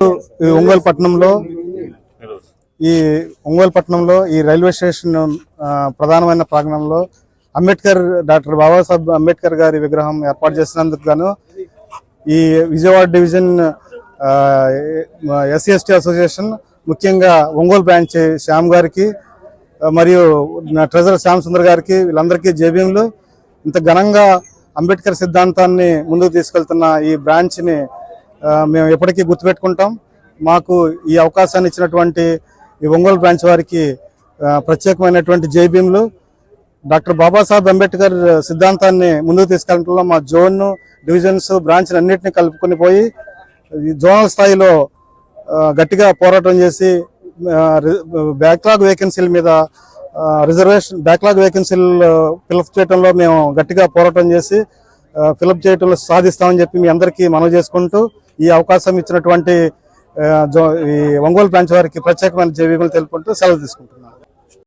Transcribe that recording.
ఈ ఒంగోలు పట్టణంలో ఈ ఒంగోలు పట్టణంలో ఈ రైల్వే స్టేషన్ ప్రధానమైన ప్రాంగణంలో అంబేద్కర్ డాక్టర్ బాబాసాహెబ్ అంబేద్కర్ గారి విగ్రహం ఏర్పాటు చేసినందుకు గాను ఈ Vijayawada division SC ST association ముఖ్యంగా ఒంగోలు బ్రాంచ్ శ్యామ్ గారికి మరియు ట్రెజరర్ శ్యామ్ సుందర్ గారికి వీళ్ళందరికీ జేబీఎంలు. ఇంత ఘనంగా అంబేద్కర్ సిద్ధాంతాన్ని ముందుకు తీసుకెళ్తున్న ఈ బ్రాంచ్ని మేము ఎప్పటికీ గుర్తుపెట్టుకుంటాం. మాకు ఈ అవకాశాన్ని ఇచ్చినటువంటి ఈ ఒంగోలు బ్రాంచ్ వారికి ప్రత్యేకమైనటువంటి జైభీములు డాక్టర్ బాబాసాహెబ్ అంబేద్కర్ సిద్ధాంతాన్ని ముందుకు తీసుకెళ్ళడంలో మా జోన్ డివిజన్స్ బ్రాంచ్ అన్నింటినీ కలుపుకొని పోయి జోనల్ స్థాయిలో గట్టిగా పోరాటం చేసి బ్యాక్లాగ్ వేకెన్సీల మీద రిజర్వేషన్ బ్యాక్లాగ్ వేకెన్సీలు ఫిల్అప్ చేయడంలో మేము గట్టిగా పోరాటం చేసి ఫిలప్ చేయటంలో సాధిస్తామని చెప్పి మీ అందరికీ మనవి చేసుకుంటూ ఈ అవకాశం ఇచ్చినటువంటి జో- ఈ ఒంగోలు బ్రాంచ్ వారికి ప్రత్యేకమైన జేబీలు తెలుపుకుంటూ సెలవు తీసుకుంటున్నాను.